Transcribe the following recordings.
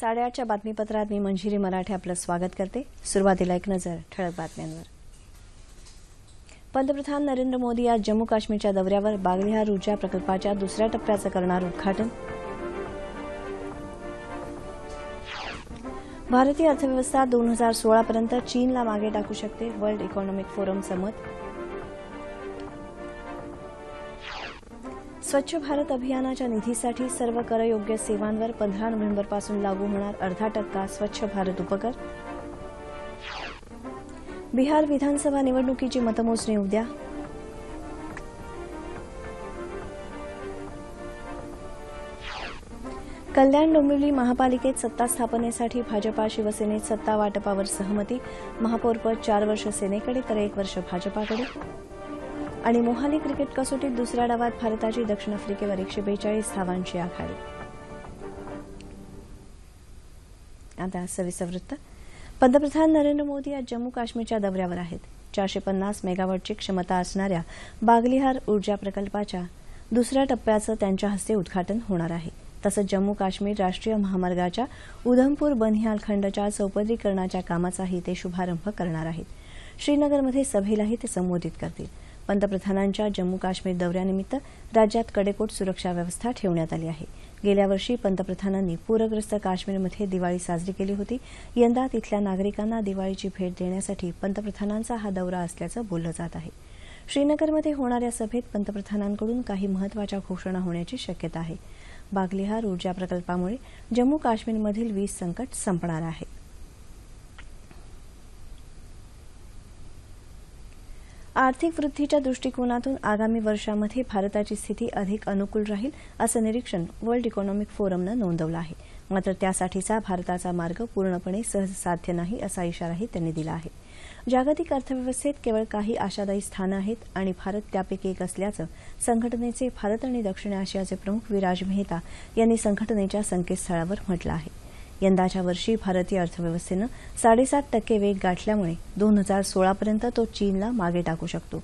साडेआठच्या बातमीपत्रात मी मंजिरी मराठे आपलं स्वागत करते. सुरुवातीला एक नजर ठळक बातम्यांवर. पंतप्रधान नरेंद्र मोदी आज जम्मू काश्मीरच्या दौऱ्यावर बागलिहार ऊर्जा प्रकल्पाच्या दुसऱ्या टप्प्याचं करणार उद्घाटन. भारतीय अर्थव्यवस्था दोन हजार सोळापर्यंत चीनला मागे टाकू शकते वर्ल्ड इकॉनॉमिक फोरमचं मत. स्वच्छ भारत अभियानाच्या निधीसाठी सर्व करयोग्य सेवांवर पंधरा नोव्हेंबरपासून लागू होणार अर्धा टक्का स्वच्छ भारत उपकर. बिहार विधानसभा निवडणुकीची मतमोजणी उद्या. कल्याण डोंबिवली महापालिकेत सत्ता स्थापनेसाठी भाजपा शिवसेनेत सत्ता वाटपावर सहमती. महापौरपद चार वर्ष सेनेकडे तर एक वर्ष भाजपाकडे. आणि मोहाली क्रिकेट कसोटीत दुसऱ्या डावात भारताची दक्षिण आफ्रिकेवर एकशे बेचाळीस धावांची आघाडी. आता सविस्तर वृत्त. पंतप्रधान नरेंद्र मोदी आज जम्मू काश्मीरच्या दौऱ्यावर आहेत. चारशे पन्नास मेगावॉटची क्षमता असणाऱ्या बागलिहार ऊर्जा प्रकल्पाच्या दुसऱ्या टप्प्याचं त्यांच्या हस्ते उद्घाटन होणार आहे. तसंच जम्मू काश्मीर राष्ट्रीय महामार्गाच्या उधमपूर बनिहाल खंडच्या चौपदरीकरणाच्या कामाचाही ते शुभारंभ करणार आहेत. श्रीनगरमध्ये सभेलाही ते संबोधित करतील. पंतप्रधानांच्या जम्मू काश्मीर दौऱ्यानिमित्त राज्यात कडेकोट सुरक्षा व्यवस्था ठेवण्यात आली आहे. गेल्या वर्षी पंतप्रधानांनी पूरग्रस्त काश्मीरमध्ये दिवाळी साजरी केली होती. यंदा तिथल्या नागरिकांना दिवाळीची भेट देण्यासाठी पंतप्रधानांचा हा दौरा असल्याचं बोललं जात आहे. श्रीनगरमध्ये होणाऱ्या सभेत पंतप्रधानांकडून काही महत्त्वाच्या घोषणा होण्याची शक्यता आहे. बागलिहार ऊर्जा प्रकल्पामुळे जम्मू काश्मीरमधील वीज संकट संपणार आहे. आर्थिक वृद्धीच्या दृष्टिकोनातून आगामी वर्षामध्ये भारताची स्थिती अधिक अनुकूल राहील असं निरीक्षण वर्ल्ड इकॉनॉमिक फोरमनं नोंदवलं आहे. मात्र त्यासाठीचा भारताचा मार्ग पूर्णपणे सहज साध्य नाही असा इशाराही त्यांनी दिला आहे. जागतिक अर्थव्यवस्थेत केवळ काही आशादायी स्थानं आहेत आणि भारत त्यापैकी एक असल्याचं संघटनेचे भारत आणि दक्षिण आशियाचे प्रमुख विराज मेहता यांनी संघटनेच्या संकेतस्थळावर म्हटलं आहे. यंदाच्या वर्षी भारतीय अर्थव्यवस्थेनं साडेसात टक्के वेग गाठल्यामुळे दोन हजार सोळापर्यंत तो चीनला मागे टाकू शकतो.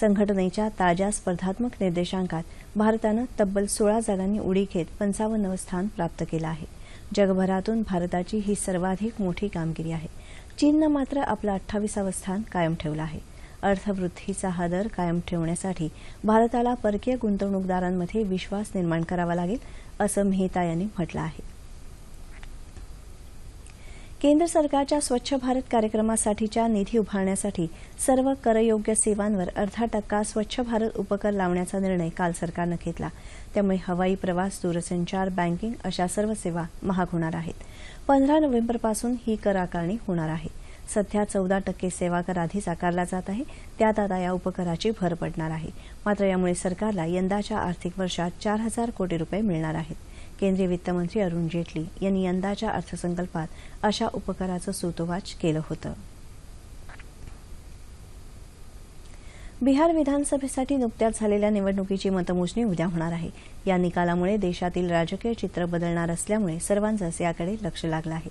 संघटनेच्या ताज्या स्पर्धात्मक निर्देशांकात भारतानं तब्बल सोळा जागांनी उडी घेत पंचावन्नवं स्थान प्राप्त केलं आहे. जगभरातून भारताची ही सर्वाधिक मोठी कामगिरी आहे. चीननं मात्र आपलं अठ्ठावीसावं स्थान कायम ठेवलं आहे. अर्थवृद्धीचा हा दर कायम ठेवण्यासाठी भारताला परकीय गुंतवणूकदारांमध्ये विश्वास निर्माण करावा लागेल असं मेहता यांनी म्हटलं आहे. केंद्र सरकारच्या स्वच्छ भारत कार्यक्रमासाठीच्या निधी उभारण्यासाठी सर्व करयोग्य सेवांवर अर्धा टक्का स्वच्छ भारत उपकर लावण्याचा निर्णय काल सरकारनं घेतला. त्यामुळे हवाई प्रवास दूरसंचार बँकिंग अशा सर्व सेवा महाग होणार आहेत. पंधरा नोव्हेंबरपासून ही कर आकारणी होणार आहे. सध्या चौदा टक्के सेवा कर आधीच आकारला जात आहे. त्यात आता या उपकराची भर पडणार आहे. मात्र यामुळे सरकारला यंदाच्या आर्थिक वर्षात चार हजार कोटी रुपये मिळणार आहेत. केंद्रीय वित्तमंत्री अरुण जेटली यांनी यंदाच्या अर्थसंकल्पात अशा उपकराचं सूतोवाच केलं होतं. बिहार विधानसभेसाठी नुकत्याच झालेल्या निवडणुकीची मतमोजणी उद्या होणार आहे. या निकालामुळे देशातील राजकीय चित्र बदलणार असल्यामुळे सर्वांचंच याकडे लक्ष लागलं आहे.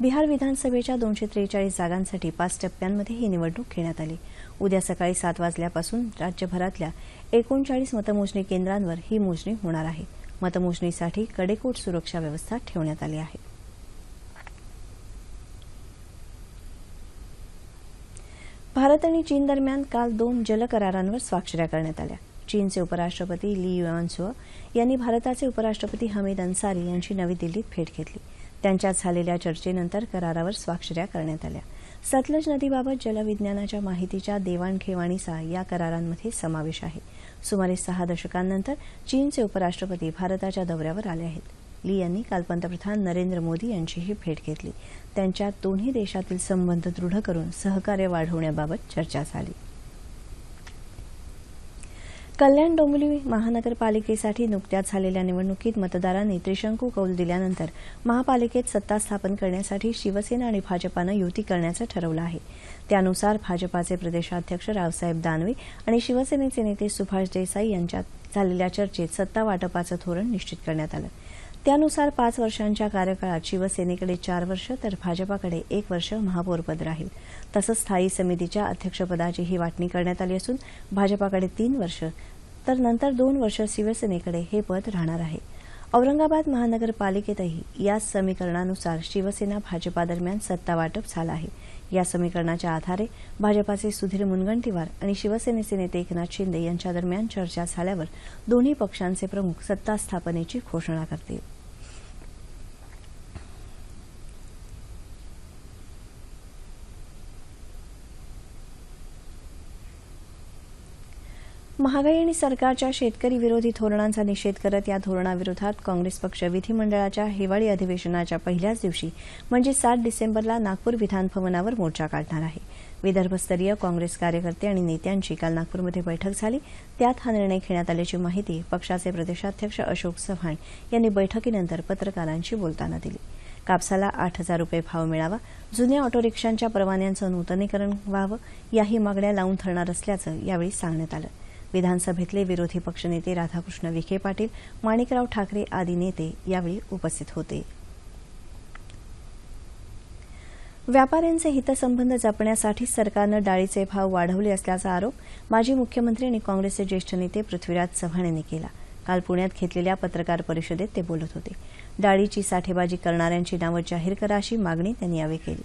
बिहार विधानसभेच्या दोनशे त्रेचाळीस जागांसाठी पाच टप्प्यांमध्ये ही निवडणूक घेण्यात आली. उद्या सकाळी सात वाजल्यापासून राज्यभरातल्या एकोणचाळीस मतमोजणी केंद्रांवर ही मोजणी होणार आहे. मतमोजणीसाठी कडेकोट सुरक्षा व्यवस्था ठेवण्यात आली आहे. भारत आणि चीन दरम्यान काल दोन जलकरारांवर स्वाक्षऱ्या करण्यात आल्या. चीनचे उपराष्ट्रपती ली युआनसुअ यांनी भारताचे उपराष्ट्रपती हमीद अन्सारी यांची नवी दिल्लीत भेट घेतली. त्यांच्यात झालेल्या चर्चेनंतर करारावर स्वाक्षऱ्या करण्यात आल्या. सतलज नदीबाबत जलविज्ञानाच्या माहितीच्या देवाणघेवाणीचा या करारांमध्ये समावेश आहे. सुमारे सहा दशकांनंतर चीनचे उपराष्ट्रपती भारताच्या दौऱ्यावर आले आहेत. ली यांनी काल पंतप्रधान नरेंद्र मोदी यांचीही भेट घेतली. त्यांच्यात दोन्ही देशातील संबंध दृढ करून सहकार्य वाढवण्याबाबत चर्चा झाली. कल्याण डोंबिवली महानगरपालिकेसाठी नुकत्याच झालेल्या निवडणुकीत मतदारांनी त्रिशंकू कौल दिल्यानंतर महापालिकेत सत्ता स्थापन करण्यासाठी शिवसेना आणि भाजपानं युती करण्याचं ठरवलं आहे. त्यानुसार भाजपाचे प्रदेशाध्यक्ष रावसाहेब दानवे आणि शिवसेनेचे नेते सुभाष देसाई यांच्यात झालेल्या चर्चेत सत्ता वाटपाचं धोरण निश्चित करण्यात आलं. त्यानुसार पाच वर्षांच्या कार्यकाळात शिवसेनेकडे चार वर्ष तर भाजपाकडे एक वर्ष महापौरपद राहील. तसंच स्थायी समितीच्या अध्यक्षपदाचीही वाटणी करण्यात आली असून भाजपाकडे तीन वर्ष तर नंतर दोन वर्ष शिवसेनेकडे हे पद राहणार आहे. औरंगाबाद महानगरपालिकेतही याच समीकरणानुसार शिवसेना भाजपा दरम्यान सत्ता वाटप झालं आहे. या समीकरणाच्या आधारे भाजपाचे सुधीर मुनगंटीवार आणि शिवसेनेचे नेते एकनाथ शिंदे यांच्या दरम्यान चर्चा झाल्यावर दोन्ही पक्षांचे प्रमुख सत्ता स्थापनेची घोषणा करतील. महागाई आणि सरकारच्या शेतकरी विरोधी धोरणांचा निषेध करत या धोरणाविरोधात काँग्रेस पक्ष विधिमंडळाच्या हिवाळी अधिवेशनाच्या पहिल्याच दिवशी म्हणजे सात डिसेंबरला नागपूर विधानभवनावर मोर्चा काढणार आहे. विदर्भस्तरीय काँग्रेस कार्यकर्ते आणि नेत्यांची काल नागपूरमध्ये बैठक झाली. त्यात हा निर्णय घेण्यात आल्याची माहिती पक्षाचे प्रदेशाध्यक्ष अशोक चव्हाण यांनी बैठकीनंतर पत्रकारांशी बोलताना दिली. कापसाला आठ हजार रुपये भाव मिळावा जुन्या ऑटो रिक्षांच्या परवान्यांचं नूतनीकरण व्हावं याही मागण्या लावून ठरणार असल्याचं यावेळी सांगण्यात आलं. विधानसभेतले विरोधी पक्षनेते राधाकृष्ण विखे पाटील माणिकराव ठाकरे आदी नेते यावेळी उपस्थित होते. व्यापाऱ्यांचे हितसंबंध जपण्यासाठी सरकारनं डाळीचे भाव वाढवले असल्याचा आरोप माजी मुख्यमंत्री आणि काँग्रेसचे ज्येष्ठ नेते पृथ्वीराज चव्हाण यांनी केला. काल पुण्यात घेतलेल्या पत्रकार परिषदेत ते बोलत होते. डाळीची साठेबाजी करणाऱ्यांची नावं जाहीर करा अशी मागणी त्यांनी यावेळी केली.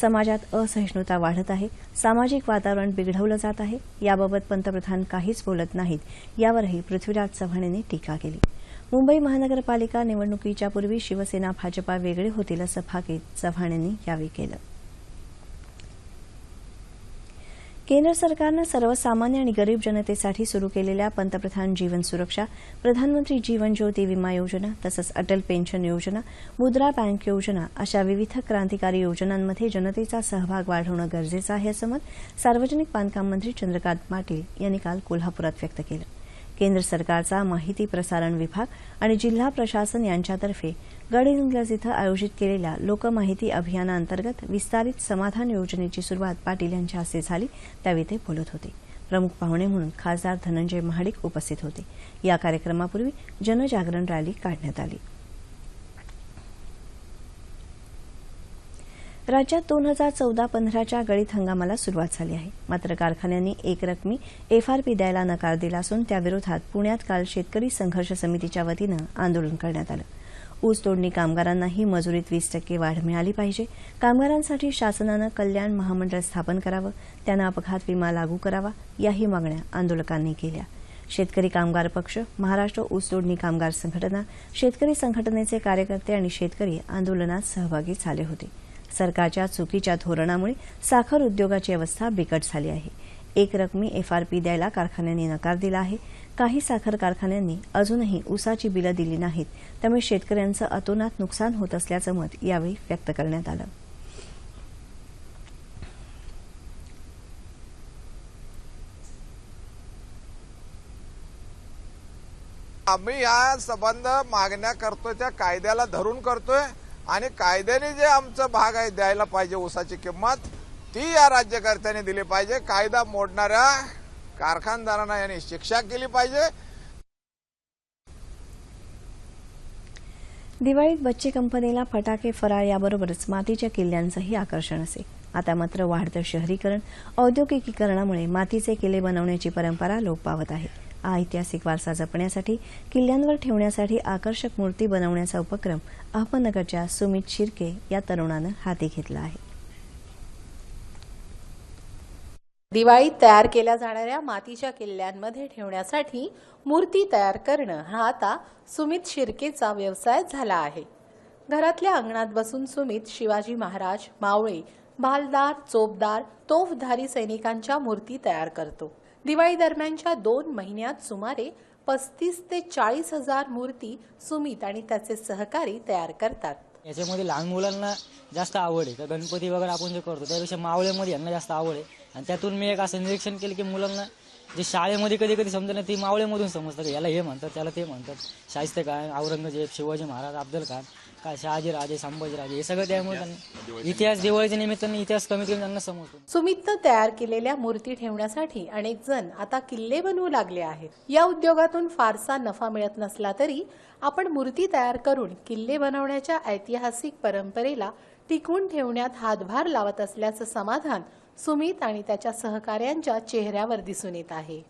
समाजात असहिष्णुता वाढत आहे सामाजिक वातावरण बिघडवलं जात आहे याबाबत पंतप्रधान काहीच बोलत नाहीत यावरही पृथ्वीराज चव्हाण यांनी टीका केली. मुंबई महानगरपालिका निवडणुकीच्या पूर्वी शिवसेना भाजपा वेगळे होतील असं भाकीत चव्हाण यांनी यावेळी केलं. केंद्र सरकारनं सर्वसामान्य आणि गरीब जनतेसाठी सुरू केलेल्या पंतप्रधान जीवन सुरक्षा प्रधानमंत्री जीवन ज्योती विमा योजना तसंच अटल पेन्शन योजना मुद्रा बँक योजना अशा विविध क्रांतिकारी योजनांमध्ये जनतेचा सहभाग वाढवणं गरजेचं आहे असं मत सार्वजनिक बांधकाम मंत्री चंद्रकांत पाटील यांनी काल कोल्हापुरात व्यक्त केलं. केंद्र सरकारचा माहिती प्रसारण विभाग आणि जिल्हा प्रशासन यांच्यातर्फे गडहिंग्लज इथं आयोजित केलेल्या लोकमाहिती अभियानाअंतर्गत विस्तारित समाधान योजनेची सुरुवात पाटील यांच्या हस्ते झाली. त्यावेळी ते बोलत होते. प्रमुख पाहुणे म्हणून खासदार धनंजय महाडिक उपस्थित होते. या कार्यक्रमापूर्वी जनजागरण रॅली काढण्यात आली. राज्यात दोन हजार चौदा पंधराच्या गळीत हंगामाला सुरुवात झाली आहे. मात्र कारखान्यांनी एकरकमी एफआरपी द्यायला नकार दिला असून त्याविरोधात पुण्यात काल शेतकरी संघर्ष समितीच्या वतीनं आंदोलन करण्यात आलं. ऊस तोडणी कामगारांनाही मजुरीत वीस टक्के वाढ मिळाली पाहिजे. कामगारांसाठी शासनानं कल्याण महामंडळ स्थापन करावं त्यांना अपघात विमा लागू करावा याही मागण्या आंदोलकांनी केल्या. शेतकरी कामगार पक्ष महाराष्ट्र ऊस तोडणी कामगार संघटना शेतकरी संघटनेचे कार्यकर्ते आणि शेतकरी आंदोलनात सहभागी झाले होते. सरकारच्या चुकीच्या धोरणामुळे साखर उद्योगाची अवस्था बिकट झाली आहे. एक रकमी एफआरपी द्यायला कारखान्यांनी नकार दिला आहे. काही साखर कारखान्यांनी अजूनही ऊसाची बिलं दिली नाहीत. त्यामुळे शेतकऱ्यांचं अतोनात नुकसान होत असल्याचं मत यावेळी व्यक्त करण्यात आलं. आम्ही या संबंध मागण्या करतोय त्या कायद्याला धरून करतोय आणि कायद्याने जे आमचं भाग आहे द्यायला पाहिजे ऊसाची किंमत ती या राज्यकर्त्यांनी दिली पाहिजे. कायदा मोडणाऱ्या कारखानदारांना याने शिक्षा केली पाहिजे. दिवाळीत बच्चे कंपनीला फटाके फराळ याबरोबरच मातीच्या किल्ल्यांचंही आकर्षण असे. आता मात्र वाढतं शहरीकरण औद्योगिकीकरणामुळे मातीचे किल्ले बनवण्याची परंपरा लोप पावत आहे ऐतिहासिक वारसा जपण्यासाठी किल्ल्यांवर ठेवण्यासाठी आकर्षक मूर्ती बनवण्याचा उपक्रम अहमदनगरच्या सुमित शिर्के या तरुणानं हाती घेतला आहे. दिवाळीत तयार केल्या जाणाऱ्या मातीच्या किल्ल्यांमध्ये ठेवण्यासाठी मूर्ती तयार करणं हा आता सुमित शिर्केचा व्यवसाय झाला आहे. घरातल्या अंगणात बसून सुमित शिवाजी महाराज मावळे भालदार चोपदार तोफधारी सैनिकांच्या मूर्ती तयार करतो. दिवाळी दरम्यानच्या दोन महिन्यात सुमारे पस्तीस ते चाळीस हजार मूर्ती सुमित आणि त्याचे सहकारी तयार करतात. याच्यामध्ये लहान मुलांना जास्त आवड आहे. तर गणपती वगैरे आपण जे करतो त्यापेक्षा मावळ्यामध्ये यांना जास्त आवड आहे. आणि त्यातून मी एक असं निरीक्षण केलं की मुलांना जे शाळेमध्ये कधी कधी समजत नाही ती मावळ्यामधून समजतं की याला हे म्हणतात त्याला ते म्हणतात. शाहिस्ते खान औरंगजेब शिवाजी महाराज अफजल खान काय शहाजी राजे संभाजी राजे हे सगळं त्यामुळे त्यांना इतिहास दिवाळीच्या निमित्ताने इतिहास कमीत कमी त्यांना समजतो. सुमितनं तयार केलेल्या मूर्ती ठेवण्यासाठी अनेक जण आता किल्ले बनवू लागले आहेत. या उद्योगातून फारसा नफा मिळत नसला तरी आपण मूर्ती तयार करून किल्ले बनवण्याच्या ऐतिहासिक परंपरेला टिकवून ठेवण्यात हातभार लावत असल्याचं समाधान सुमित आणि त्याच्या सहकाऱ्यांच्या चेहऱ्यावर दिसून येत आहे.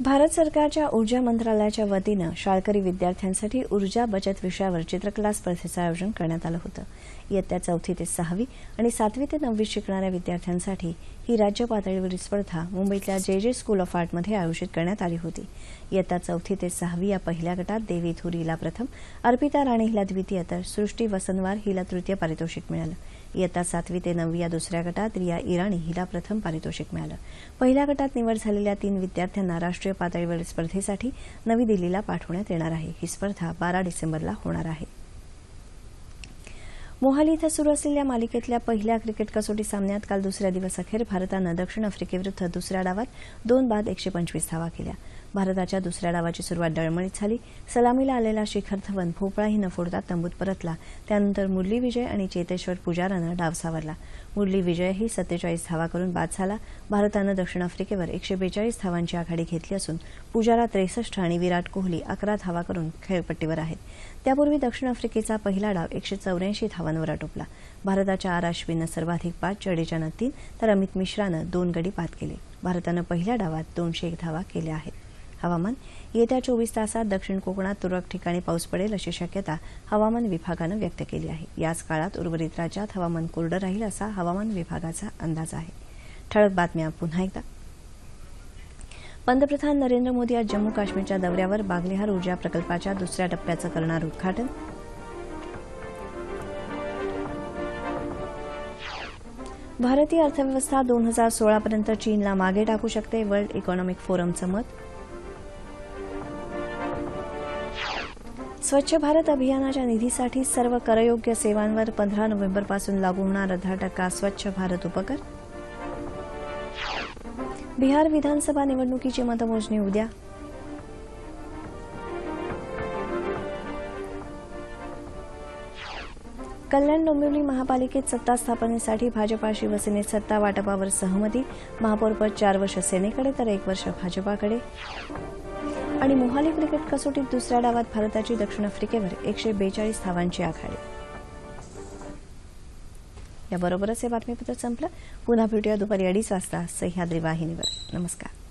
भारत सरकारच्या ऊर्जा मंत्रालयाच्या वतीनं शाळकरी विद्यार्थ्यांसाठी ऊर्जा बचत विषयावर चित्रकला स्पर्धेचं आयोजन करण्यात आलं होतं. इयत्ता चौथी ते सहावी आणि सातवी ते नववी शिकणाऱ्या विद्यार्थ्यांसाठी ही राज्य पातळीवरील स्पर्धा मुंबईतल्या जे जे स्कूल ऑफ आर्टमध्ये आयोजित करण्यात आली होती. इयत्ता चौथी ते सहावी या पहिल्या गटात देवी थुरीला हिला प्रथम अर्पिता राणे हिला द्वितीय तर सृष्टी वसनवार हिला तृतीय पारितोषिक मिळालं. इयत्ता सातवी ते नववी या दुसऱ्या गटात रिया इराणी हिला प्रथम पारितोषिक मिळालं. पहिल्या गटात निवड झालेल्या तीन विद्यार्थ्यांना राष्ट्रीय पातळीवरील स्पर्धेसाठी नवी दिल्लीला पाठवण्यात येणार आहे. ही स्पर्धा बारा डिसेंबरला होणार आहे. मोहाली इथं सुरू असलेल्या मालिकेतल्या पहिल्या क्रिकेट कसोटी सामन्यात काल दुसऱ्या दिवस अखेर भारतानं दक्षिण आफ्रिकेविरुद्ध दुसऱ्या डावात दोन बाद एकशे पंचवीस धावा केल्या. भारताच्या दुसऱ्या डावाची सुरुवात डळमळीत झाली. सलामीला आलेला शिखर धवन भोपळाही न फोडता तंबूत परतला. त्यानंतर मुरली विजय आणि चेतेश्वर पुजारानं डाव सावरला. मुरली विजयही सत्तेचाळीस धावा करून बाद झाला. भारतानं दक्षिण आफ्रिकेवर एकशे बेचाळीस धावांची आघाडी घेतली असून पुजारा त्रेसष्ट आणि विराट कोहली अकरा धावा करून खेळपट्टीवर आहेत. त्यापूर्वी दक्षिण आफ्रिकेचा पहिला डाव एकशे चौऱ्याऐंशी धावांवर आटोपला. भारताच्या आर अश्विननं सर्वाधिक पाच जडेजानं तीन तर अमित मिश्रानं दोन गडी बाद केले. भारतानं पहिल्या डावात दोनशे एक धावा केल्या आहेत. हवामान. येत्या चोवीस तासात दक्षिण कोकणात तुरळक ठिकाणी पाऊस पडेल अशी शक्यता हवामान विभागानं व्यक्त केली आहे. याच काळात उर्वरित राज्यात हवामान कोरडं राहील असा हवामान विभागाचा अंदाज आहे. ठळक बातम्या पुन्हा एकदा. पंतप्रधान नरेंद्र मोदी आज जम्मू काश्मीरच्या दौऱ्यावर बागलेहार ऊर्जा प्रकल्पाच्या दुसऱ्या टप्प्याचं करणार उद्घाटन. भारतीय अर्थव्यवस्था दोन हजार सोळापर्यंत चीनला मागे टाकू शकते वर्ल्ड इकॉनॉमिक फोरमचं मत. स्वच्छ भारत अभियानाच्या निधीसाठी सर्व करयोग्य सेवांवर पंधरा नोव्हेंबरपासून लागू होणार दहा टक्का स्वच्छ भारत उपकर? बिहार विधानसभा निवडणुकीची मतमोजणी उद्या. कल्याण डोंबिवली महापालिकेत सत्ता स्थापनेसाठी भाजपा शिवसेनेत सत्ता वाटपावर सहमती महापौरपद चार वर्ष सेनेकडे तर एक वर्ष भाजपाकडे. आणि मोहाली क्रिकेट कसोटीत दुसऱ्या डावात भारताची दक्षिण आफ्रिकेवर एकशे बेचाळीस धावांची आघाडी. याबरोबरच हे बातमीपत्र संपलं. पुन्हा भेटूया दुपारी अडीच वाजता सह्याद्री वाहिनीवर. नमस्कार.